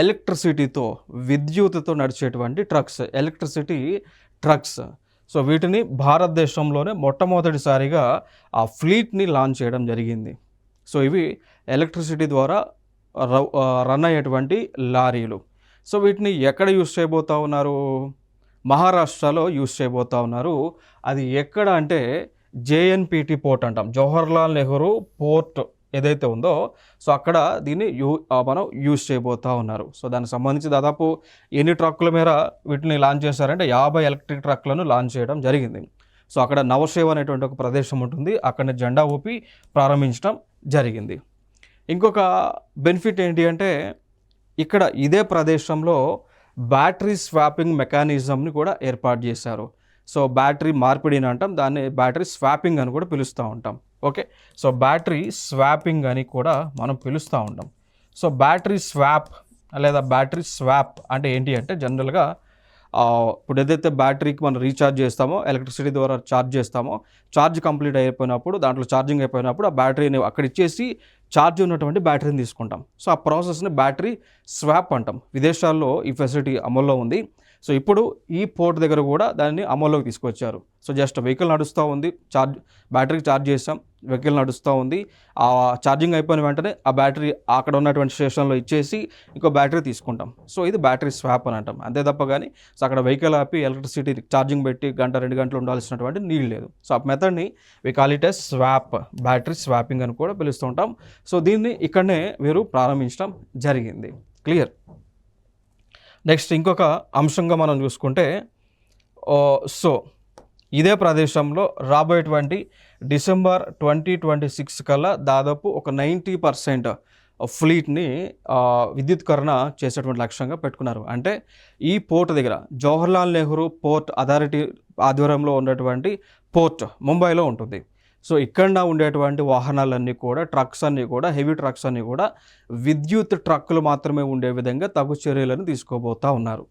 ఎలక్ట్రిసిటీతో విద్యుత్తుతో నడిచేటువంటి trucks electricity trucks. So వీటిని భారతదేశంలోనే మొట్టమొదటిసారిగా ఆ ఫ్లీట్ని లాంచ్ చేయడం జరిగింది. సో ఇవి ఎలక్ట్రిసిటీ ద్వారా రన్ అయ్యేటువంటి లారీలు. సో వీటిని ఎక్కడ యూస్ చేయబోతా ఉన్నారు? మహారాష్ట్రలో యూస్ చేయబోతా ఉన్నారు. అది ఎక్కడ అంటే జేఎన్పిటి పోర్ట్ అంటాం. జవహర్లాల్ నెహ్రూ పోర్ట్ ఏదైతే ఉందో సో అక్కడ దీన్ని యూ మనం యూస్ చేయబోతా ఉన్నారు. సో దానికి సంబంధించి దాదాపు ఎన్ని ట్రక్కుల మేర వీటిని లాంచ్ చేశారంటే యాభై ఎలక్ట్రిక్ ట్రక్లను లాంచ్ చేయడం జరిగింది. సో అక్కడ నవశేవ అనేటువంటి ఒక ప్రదేశం ఉంటుంది. అక్కడ జెండా ఊపి ప్రారంభించడం జరిగింది. ఇంకొక బెనిఫిట్ ఏంటి అంటే ఇక్కడ ఇదే ప్రదేశంలో బ్యాటరీ స్వాపింగ్ మెకానిజంని కూడా ఏర్పాటు చేశారు. సో బ్యాటరీ మార్పిడిని అంటాం దాన్ని బ్యాటరీ స్వాపింగ్ అని కూడా పిలుస్తూ ఉంటాం. ఓకే? సో బ్యాటరీ స్వాపింగ్ అని కూడా మనం పిలుస్తూ ఉంటాం. సో బ్యాటరీ స్వాప్ లేదా బ్యాటరీ స్వాప్ అంటే ఏంటి అంటే జనరల్గా ఇప్పుడు ఏదైతే బ్యాటరీకి మనం రీఛార్జ్ చేస్తామో ఎలక్ట్రిసిటీ ద్వారా ఛార్జ్ చేస్తామో ఛార్జ్ కంప్లీట్ అయిపోయినప్పుడు దాంట్లో ఛార్జింగ్ అయిపోయినప్పుడు ఆ బ్యాటరీని అక్కడ ఇచ్చేసి ఛార్జ్ ఉన్నటువంటి బ్యాటరీని తీసుకుంటాం. సో ఆ ప్రాసెస్ని బ్యాటరీ స్వాప్ అంటాం. విదేశాల్లో ఈ ఫెసిలిటీ అమల్లో ఉంది. సో ఇప్పుడు ఈ పోర్ట్ దగ్గర కూడా దాన్ని అమల్లోకి తీసుకొచ్చారు. సో జస్ట్ వెహికల్ నడుస్తూ ఉంది. చార్జ్ బ్యాటరీకి ఛార్జ్ చేసాం వెహికల్ నడుస్తూ ఉంది. ఆ ఛార్జింగ్ అయిపోయిన వెంటనే ఆ బ్యాటరీ అక్కడ ఉన్నటువంటి స్టేషన్లో ఇచ్చేసి ఇంకో బ్యాటరీ తీసుకుంటాం. సో ఇది బ్యాటరీ స్వాప్ అని అంటాం. అంతే తప్ప కానీ సో అక్కడ వెహికల్ ఆపి ఎలక్ట్రిసిటీ ఛార్జింగ్ పెట్టి గంట రెండు గంటలు ఉండాల్సినటువంటి నీళ్ళు లేదు. సో ఆ మెథడ్ని we call it as swap battery swapping అని కూడా పిలుస్తుంటాం సో దీన్ని ఇక్కడనే వీరు ప్రారంభించడం జరిగింది. క్లియర్ నెక్స్ట్ ఇంకొక అంశంగా మనం చూసుకుంటే సో ఇదే ప్రదేశంలో రాబోయేటువంటి డిసెంబర్ ట్వంటీ ట్వంటీ సిక్స్ కల్లా దాదాపు ఒక నైంటీ పర్సెంట్ ఫ్లీట్ని విద్యుత్కరణ చేసేటువంటి లక్ష్యంగా పెట్టుకున్నారు. అంటే ఈ పోర్ట్ దగ్గర జవహర్లాల్ నెహ్రూ పోర్ట్ అథారిటీ ఆధ్వర్యంలో ఉన్నటువంటి పోర్ట్ ముంబైలో ఉంటుంది. సో ఇక్కడ ఉండేటువంటి వాహనాలన్నీ కూడా ట్రక్స్ అన్నీ కూడా హెవీ ట్రక్స్ అన్నీ కూడా విద్యుత్ ట్రక్కులు మాత్రమే ఉండే విధంగా తగు చర్యలను తీసుకోబోతా ఉన్నారు.